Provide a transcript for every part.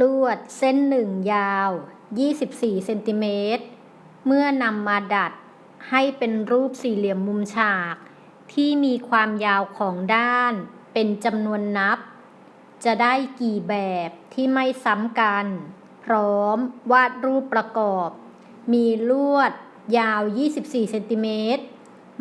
ลวดเส้นหนึ่งยาว 24เซนติเมตร เมื่อนำมาดัดให้เป็นรูปสี่เหลี่ยมมุมฉาก ที่มีความยาวของด้าน เป็นจำนวนนับ จะได้กี่แบบที่ไม่ซ้ำกัน พร้อมวาดรูปประกอบ มีลวดยาว 24เซนติเมตร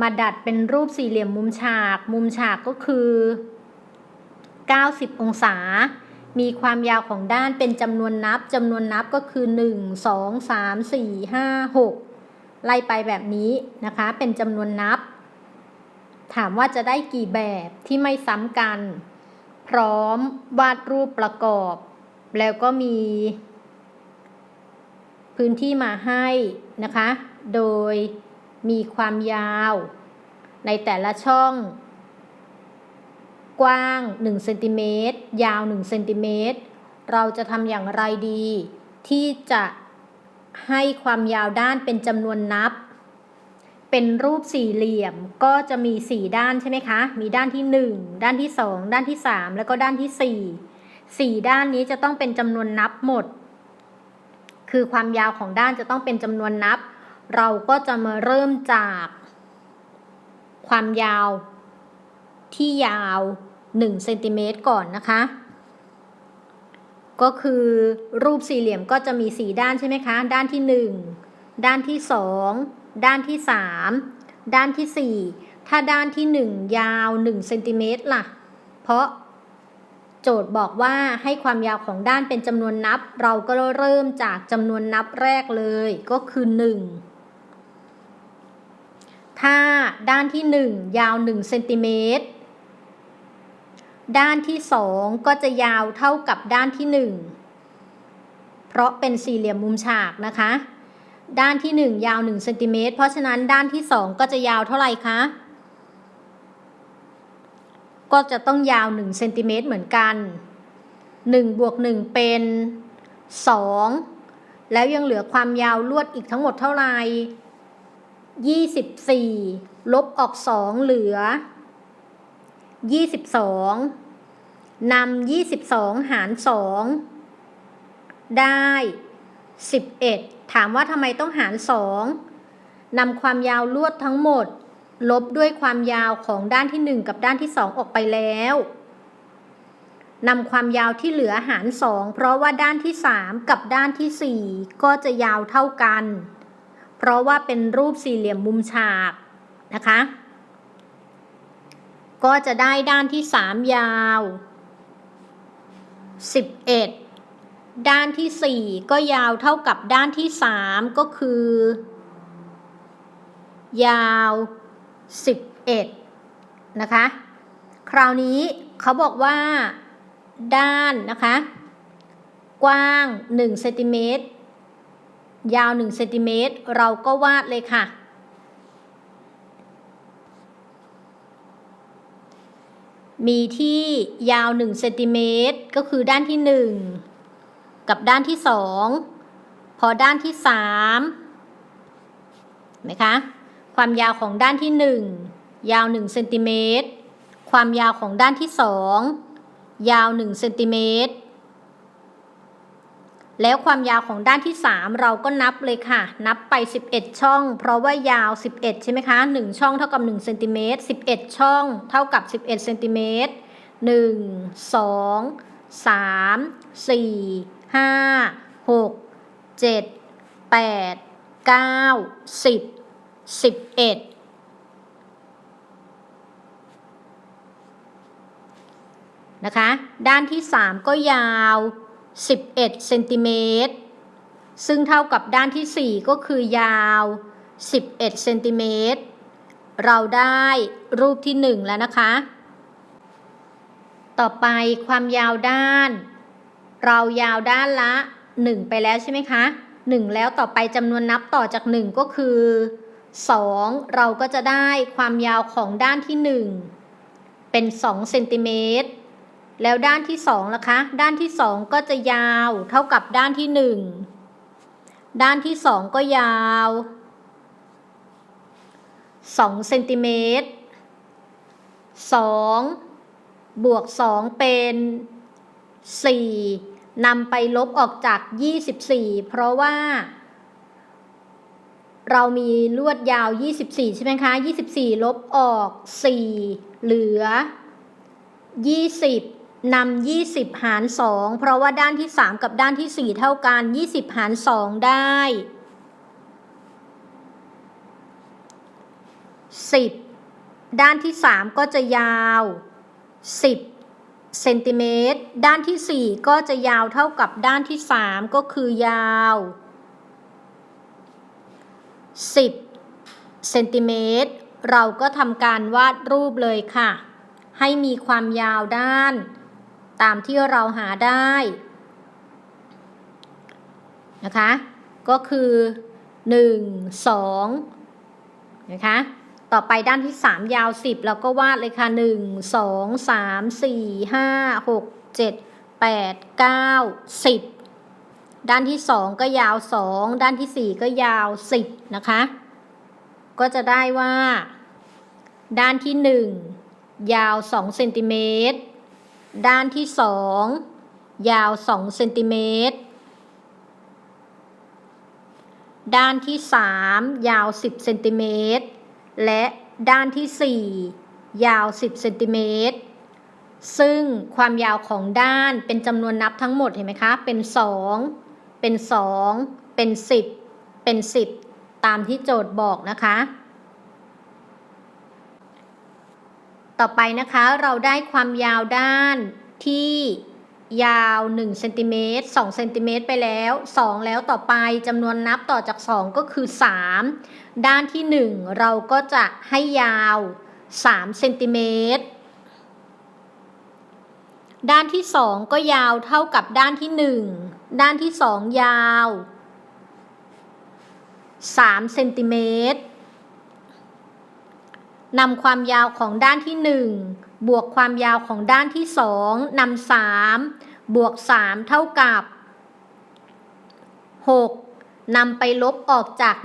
มาดัดเป็นรูปสี่เหลี่ยมมุมฉาก มุมฉากก็คือ 90 องศา มีความยาวของด้านเป็นจำนวนนับจำนวนนับก็คือ 1 2 3 4 5 6 ไล่ไปแบบนี้นะคะ เป็นจำนวนนับ ถามว่าจะได้กี่แบบที่ไม่ซ้ำกัน พร้อมวาดรูปประกอบ แล้วก็มี พื้นที่มาให้นะคะ โดยมีความยาวในแต่ละช่อง กว้าง1เซนติเมตรยาว1เซนติเมตรเราจะทำอย่างไรดี ที่จะให้ความยาวด้านเป็นจำนวนนับ เป็นรูปสี่เหลี่ยมก็จะมี 4 ด้านใช่ไหมคะ มีด้านที่ 1 ด้านที่ 2 ด้านที่ 3 แล้วก็ด้านที่ 4 4 ด้านนี้จะต้องเป็นจำนวนนับหมด คือความยาวของด้านจะต้องเป็นจำนวนนับ เราก็จะมาเริ่มจาก ความยาว ที่ยาว1เซนติเมตรก่อนนะคะ ก็คือรูปสี่เหลี่ยมก็จะมี 4 ด้านใช่ไหมคะ ด้านที่ 1 ด้านที่ 2 ด้านที่ 3 ด้านที่ 4 ถ้าด้านที่ 1 ยาว1เซนติเมตรล่ะ เพราะโจทย์บอกว่าให้ความยาวของด้านเป็นจำนวนนับ เราก็เริ่มจากจำนวนนับแรกเลย ก็คือ 1 ถ้าด้านที่ 1 ยาว1เซนติเมตร ด้านที่ 2 ก็จะยาวเท่ากับด้านที่ 1 เพราะเป็นสี่เหลี่ยมมุมฉากนะคะ ด้านที่ 1 ยาว1เซนติเมตรเพราะฉะนั้นด้านที่ 2 ก็จะยาวเท่าไหร่คะ ก็จะต้องยาว1เซนติเมตรเหมือนกัน1บวก1เป็น 2 แล้วยังเหลือความยาวลวดอีกทั้งหมดเท่าไหร่24 ลบออก 2 เหลือ 22 นำ22หาร2ได้11ถามว่าทำไมต้องหาร2นำความยาวลวดทั้งหมด ลบด้วยความยาวของด้านที่1กับด้านที่2ออกไปแล้วนำความยาวที่เหลือหาร2เพราะว่าด้านที่3กับด้านที่4ก็จะยาวเท่ากัน เพราะว่าเป็นรูปสี่เหลี่ยมมุมฉากนะคะ ก็จะได้ด้านที่3ยาว 11 ด้านที่ 4 ก็ยาวเท่ากับด้านที่ 3 ก็คือ ยาว 11 นะคะ คราวนี้เขาบอกว่า ด้านนะคะ กว้าง1เซนติเมตรยาว1เซนติเมตรเราก็วาดเลยค่ะ มีที่ยาว1เซนติเมตรก็คือด้านที่ 1 กับด้านที่ 2 พอด้านที่3นะคะ ความยาวของด้านที่ 1 ยาว1เซนติเมตร ความยาวของด้านที่ 2 ยาว1เซนติเมตร แล้วความยาวของด้านที่ 3 เราก็นับเลยค่ะ นับไป 11 ช่อง เพราะว่ายาว 11 ใช่ไหมคะ 1 ช่องเท่ากับ1เซนติเมตร11 ช่องเท่ากับ 11เซนติเมตร1 2 3 4 5 6 7 8 9 10 11นะคะ ด้านที่ 3 ก็ยาว 11เซนติเมตรซึ่งเท่ากับด้านที่ 4 ก็คือยาว 11เซนติเมตรเราได้รูปที่ 1 แล้วนะคะ ต่อไปความยาวด้าน เรายาวด้านละ 1 ไปแล้วใช่ไหมคะ 1 แล้วต่อไปจำนวนนับต่อจาก 1 ก็คือ 2 เราก็จะได้ความยาวของด้านที่ 1 เป็น2เซนติเมตร แล้วด้านที่สองล่ะคะ ด้านที่สองก็จะยาวเท่ากับด้านที่หนึ่ง ด้านที่สองก็ยาวสองเซนติเมตรสองบวกสองเป็นสี่นำไปลบออกจาก24เพราะว่า เรามีลวดยาว24ใช่ไหมคะ24ลบออก4เหลือ20 นำ20 หาร 2 เพราะว่าด้านที่ 3 กับด้านที่ 4 เท่ากัน 20 หาร 2 ได้ 10 ด้านที่ 3 ก็จะยาว 10เซนติเมตร ด้านที่ 4 ก็จะยาวเท่ากับด้านที่ 3 ก็คือยาว 10เซนติเมตร เราก็ทำการวาดรูปเลยค่ะให้มีความยาวด้าน ตามที่เราหาได้นะคะ ก็คือ 1 2นะคะต่อไปด้านที่ 3 ยาว 10 เราก็วาดเลยค่ะ 1 2 3 4 5 6 7 8 9 10 ด้านที่ 2 ก็ยาว 2 ด้านที่ 4 ก็ยาว 10 นะคะ ก็จะได้ว่า ด้านที่ 1 ยาว2เซนติเมตร ด้านที่2ยาว2เซนติเมตร ด้านที่3ยาว10เซนติเมตร และด้านที่4ยาว10เซนติเมตร ซึ่งความยาวของด้านเป็นจำนวนนับทั้งหมดเห็นไหมคะ เป็น2เป็น2เป็น10เป็น10ตามที่โจทย์บอกนะคะ ต่อไปนะคะเราได้ความยาวด้านที่ยาว1เซนติเมตร2เซนติเมตรไปแล้ว 2 แล้วต่อไปจำนวนนับต่อจาก 2 ก็คือ 3 ด้านที่ 1 เราก็จะให้ยาว3เซนติเมตรด้านที่ 2 ก็ยาวเท่ากับด้านที่ 1 ด้านที่ 2 ยาว3เซนติเมตร นำความยาวของด้านที่ 1 บวกความยาวของด้านที่ 2นำ3บวก 3 เท่ากับ 6นำไปลบออกจาก 24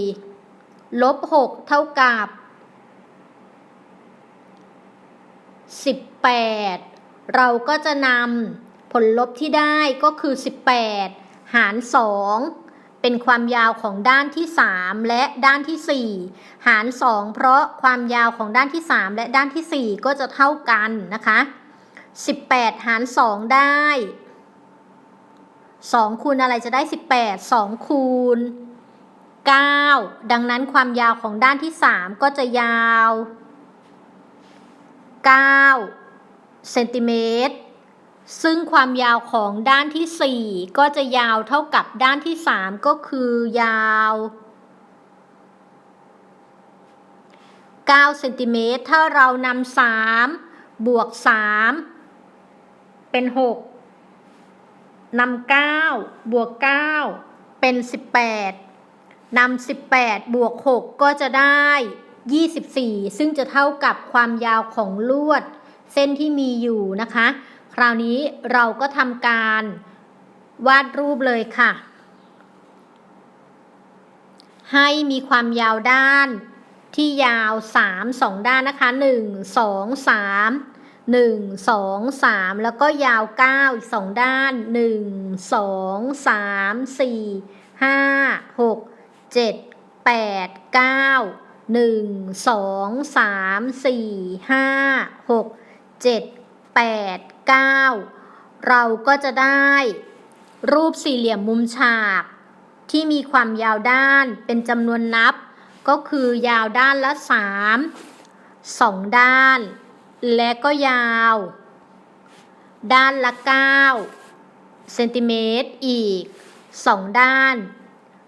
24 ลบ 6 เท่ากับ 18 เราก็จะนำผลลบที่ได้ก็คือ 18 หาร 2 เป็นความยาวของด้านที่ 3 และด้านที่ 4 หาร 2 เพราะความยาวของด้านที่ 3 และด้านที่ 4 ก็จะเท่ากันนะคะ 18 หาร 2 ได้ 2 คูณอะไรจะได้ 18 2 คูณ 9 ดังนั้นความยาวของด้านที่ 3 ก็จะยาว 9 เซนติเมตร ซึ่งความยาวของด้านที่ 4 ก็จะยาวเท่ากับด้านที่ 3 ก็คือยาว9เซนติเมตรถ้าเรานำ3บวก 3 เป็น 6นำ9บวก 9 เป็น 18นำ18 บวก 6 ก็จะได้ 24 ซึ่งจะเท่ากับความยาวของลวด เส้นที่มีอยู่นะคะ คราวนี้เราก็ทำการวาดรูปเลยค่ะ ให้มีความยาวด้านที่ยาว 3 2 ด้านนะคะ 1 2 3 1 2 3 แล้วก็ยาว 9 อีก 2 ด้าน 1 2 3 4 5 6 7 8 9 1 2 3 4 5 6 7 8 9 เราก็จะได้ รูปสี่เหลี่ยมมุมฉาก ที่มีความยาวด้านเป็นจำนวนนับ ก็คือยาวด้านละ 3 2 ด้าน และก็ยาว ด้านละ 9 เซนติเมตรอีก 2 ด้าน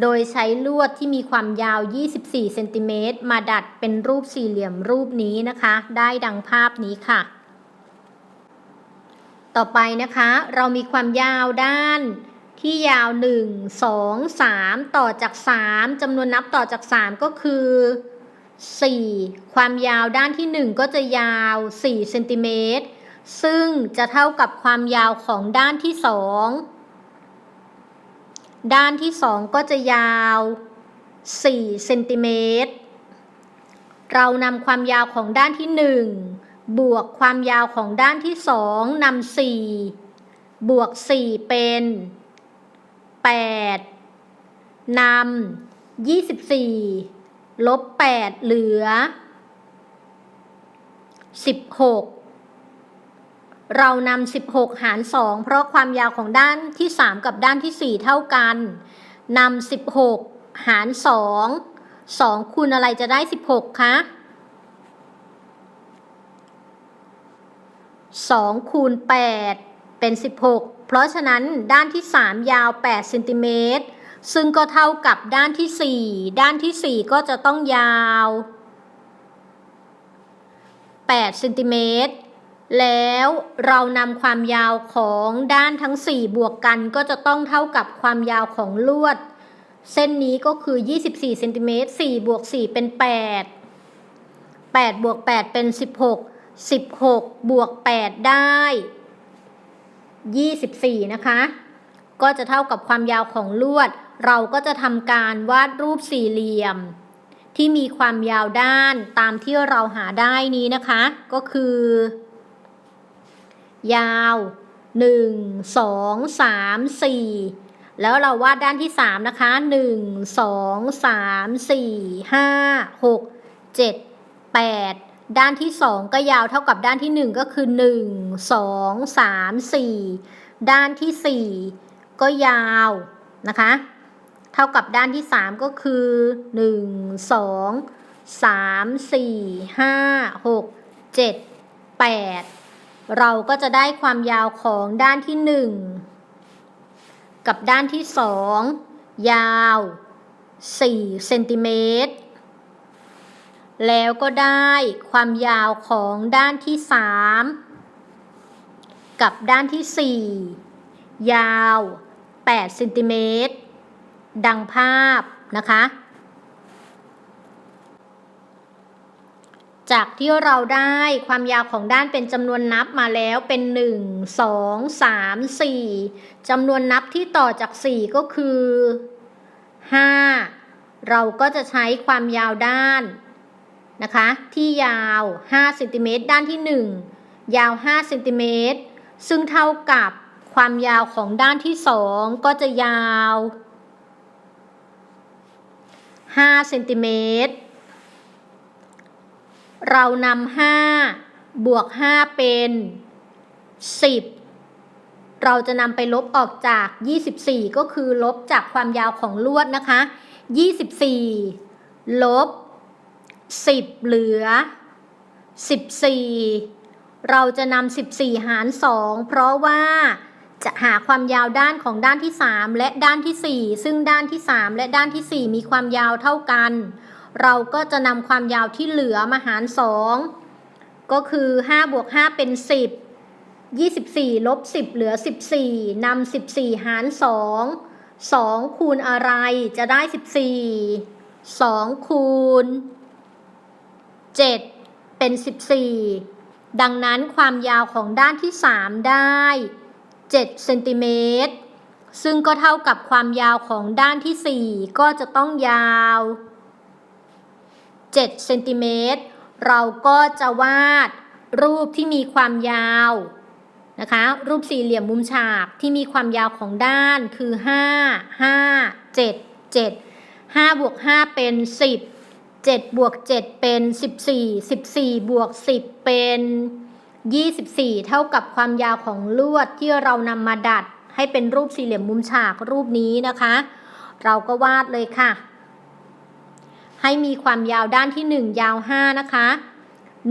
โดยใช้ลวดที่มีความยาว 24 เซนติเมตรมาดัดเป็นรูปสี่เหลี่ยมรูปนี้นะคะ ได้ดังภาพนี้ค่ะ ต่อไปนะคะ เรามีความยาวด้านที่ยาว 1 2 3 ต่อจาก 3จำนวนนับต่อจาก 3 ก็คือ 4 ความยาวด้านที่ 1 ก็จะยาว4เซนติเมตรซึ่งจะเท่ากับความยาวของด้านที่2ด้านที่2ก็จะยาว4เซนติเมตรเรานำความยาวของด้านที่1 บวกความยาวของด้านที่สองนำสี่บวกสี่เป็นแปดนำยี่สิบสี่ลบแปดเหลือสิบหกเรานำสิบหกหารสองเพราะความยาวของด้านที่สามกับด้านที่สี่เท่ากันนำสิบหกหารสองสองคูณอะไรจะได้สิบหกคะ สองคูณแปดเป็นสิบหกเพราะฉะนั้นด้านที่สามยาวแปดเซนติเมตรซึ่งก็เท่ากับด้านที่สี่ด้านที่สี่ก็จะต้องยาวแปดเซนติเมตรแล้วเรานำความยาวของด้านทั้ง 4 บวกกันก็จะต้องเท่ากับความยาวของลวด เส้นนี้ก็คือ 24เซนติเมตร4บวก4เป็น 8 8บวก8เป็น 16 16 บวก 8 ได้ 24 นะคะ ก็จะเท่ากับความยาวของลวด เราก็จะทำการวาดรูปสี่เหลี่ยม ที่มีความยาวด้านตามที่เราหาได้นี้นะคะ ก็คือ ยาว 1 2 3 4 แล้วเราวาดด้านที่ 3 นะคะ 1 2 3 4 5 6 7 8 ด้านที่ 2 ก็ยาวเท่ากับด้านที่ 1 ก็คือ 1 2 3 4 ด้านที่ 4 ก็ยาวนะคะ เท่ากับด้านที่ 3 ก็คือ 1 2 3 4 5 6 7 8 เราก็จะได้ความยาวของด้านที่ 1 กับด้านที่ 2 ยาว4เซนติเมตร แล้วก็ได้ความยาวของด้านที่ 3 กับด้านที่ 4 ยาว8เซนติเมตร ดังภาพนะคะ จากที่เราได้ความยาวของด้านเป็นจำนวนนับมาแล้วเป็น 1 2 3 4จำนวนนับที่ต่อจาก 4 ก็คือ 5 เราก็จะใช้ความยาวด้าน นะคะ ที่ยาว5เซนติเมตรด้านที่ 1 ยาว5เซนติเมตรซึ่งเท่ากับความยาวของด้านที่ 2 ก็จะยาว5เซนติเมตรเรานำห้าบวกห้าเป็นสิบเราจะนำไปลบออกจาก 24 ก็คือลบจากความยาวของลวดนะคะ 24 ลบ 10 เหลือ 14 เราจะนำ14 หาร 2 เพราะว่าจะหาความยาวด้านของด้านที่ 3 และด้านที่ 4 ซึ่งด้านที่ 3 และด้านที่ 4 มีความยาวเท่ากัน เราก็จะนำความยาวที่เหลือมาหาร 2 ก็คือ5บวก5เป็น 10 24ลบ10 เหลือ 14นำ14 หาร 2 2 คูณอะไรจะได้ 14 2 คูณ 7 เป็น 14 ดังนั้นความยาวของด้านที่ 3 ได้7เซนติเมตรซึ่งก็เท่ากับความยาวของด้านที่ 4 ก็จะต้องยาว7เซนติเมตรเราก็จะวาดรูปที่มีความยาวนะคะ รูปสี่เหลี่ยมมุมฉากที่มีความยาวของด้านคือ 5 5 7 7 5บวก5เป็น 10 7บวก7เป็น 14 14 บวก 10 เป็น 24 เท่ากับความยาวของลวดที่เรานำมาดัดให้เป็นรูปสี่เหลี่ยมมุมฉากรูปนี้นะคะ เราก็วาดเลยค่ะ ให้มีความยาวด้านที่ 1 ยาว 5 นะคะ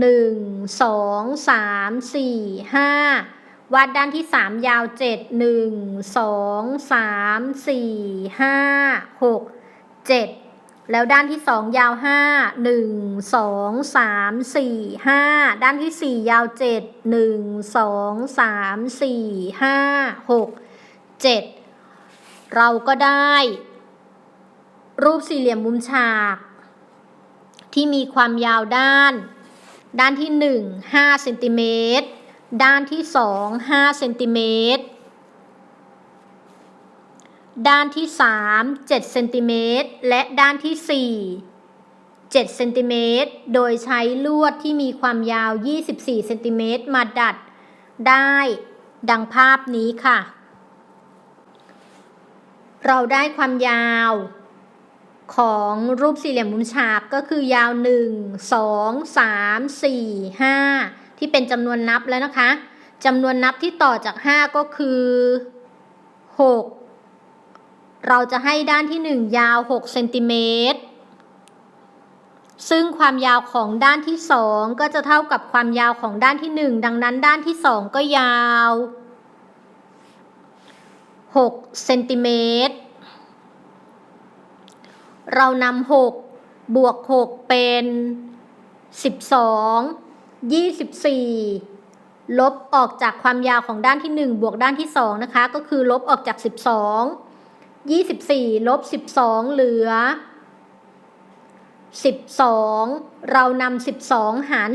1 2 3 4 5 วาดด้านที่ 3 ยาว 7 1 2 3 4 5 6 7 แล้วด้านที่ 2 ยาว 5 1 2 3 4 5 ด้านที่ 4 ยาว 7 1 2 3 4 5 6 7 เราก็ได้ รูปสี่เหลี่ยมมุมฉาก ที่มีความยาวด้าน ด้านที่ 1 5เซนติเมตรด้านที่ 2 5เซนติเมตร ด้านที่ 3 7เซนติเมตรและด้านที่ 4 7เซนติเมตรโดยใช้ลวดที่มีความยาว 24เซนติเมตรมาดัดได้ดังภาพนี้ค่ะ เราได้ความยาวของรูปสี่เหลี่ยมมุมฉากก็คือยาว 1 2 3 4 5 ที่เป็นจำนวนนับแล้วนะคะจำนวนนับที่ต่อจาก 5 ก็คือ 6 เราจะให้ด้านที่ 1 ยาว6เซนติเมตรซึ่งความยาวของด้านที่ 2 ก็จะเท่ากับความยาวของด้านที่ 1 ดังนั้นด้านที่ 2 ก็ยาว6เซนติเมตรเรานำ6บวก 6 เป็น 12 24 ลบออกจากความยาวของด้านที่ 1 บวกด้านที่ 2 นะคะ ก็คือลบออกจาก 12 24ลบ12 เหลือ 12 เรานำ12 หาร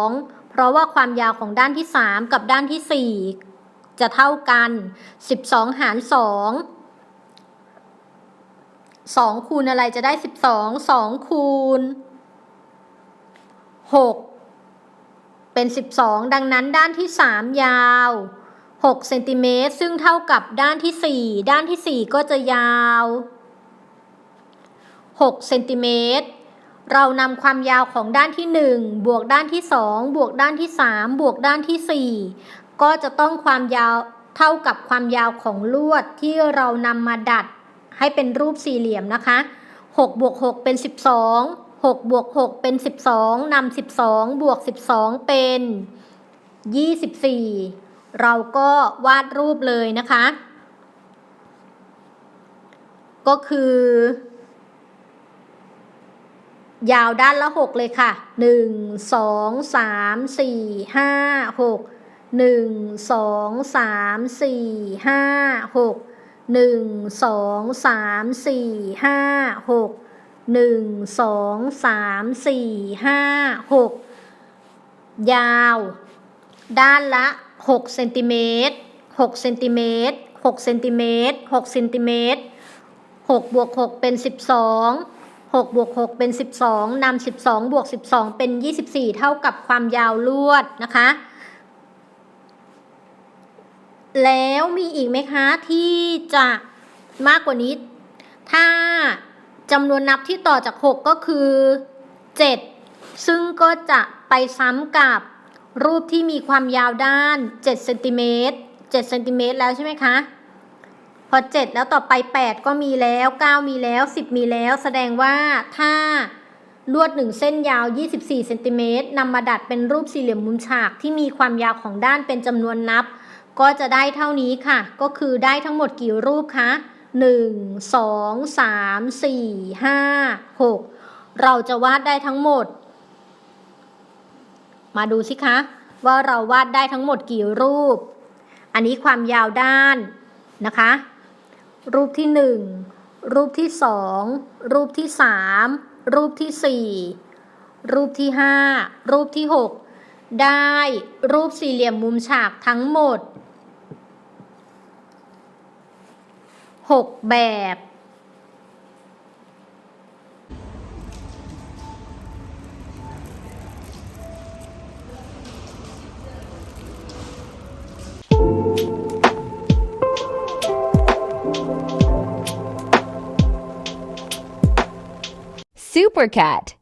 2 เพราะว่าความยาวของด้านที่ 3 กับด้านที่ 4 จะเท่ากัน 12 หาร 2 2 คูณอะไรจะได้ 12 2 คูณ 6 เป็น 12 ดังนั้นด้านที่ 3 ยาว 6เซนติเมตรซึ่งเท่ากับด้านที่ 4 ด้านที่ 4 ก็จะยาว6เซนติเมตรเรานำความยาวของด้านที่ 1 บวกด้านที่ 2 บวกด้านที่ 3 บวกด้านที่ 4 ก็จะต้องความยาวเท่ากับความยาวของลวดที่เรานำมาดัดให้เป็นรูปสี่เหลี่ยมนะคะ6บวก6เป็น 12 6บวก6เป็น 12นำ12 บวก 12 เป็น 24 เราก็วาดรูปเลยนะคะ ก็คือ ยาวด้านละ 6 เลยค่ะ 1 2 3 4 5 6 1 2 3 4 5 6 1 2 3 4 5 6 1 2 3 4 5 6 ยาว ด้านละ6เซนติเมตร6เซนติเมตร6เซนติเมตร6เซนติเมตร6บวก6เป็น 12 6บวก6เป็น 12นำ12 บวก 12 เป็น 24 เท่ากับความยาวลวดนะคะ แล้วมีอีกไหมคะ ที่จะมากกว่านี้ ถ้าจำนวนนับที่ต่อจาก 6 ก็คือ 7 ซึ่งก็จะไปซ้ำกับ รูปที่มีความยาวด้าน7เซนติเมตร7เซนติเมตรแล้วใช่ไหมคะ พอ 7 แล้วต่อไป 8 ก็มีแล้ว 9 มีแล้ว 10 มีแล้ว แสดงว่าถ้าลวดหนึ่งเส้นยาว 24เซนติเมตรนำมาดัดเป็นรูปสี่เหลี่ยมมุมฉากที่มีความยาวของด้านเป็นจำนวนนับ ก็จะได้เท่านี้ค่ะ ก็คือได้ทั้งหมดกี่รูปคะ1 2 3 4 5 6 เราจะวาดได้ทั้งหมด มาดูสิคะ ว่าเราวาดได้ทั้งหมดกี่รูป อันนี้ความยาวด้านนะคะ รูปที่ 1 รูปที่ 2 รูปที่ 3 รูปที่ 4 รูปที่ 5 รูปที่ 6 ได้รูปสี่เหลี่ยมมุมฉากทั้งหมด 6 แบบ Supercat.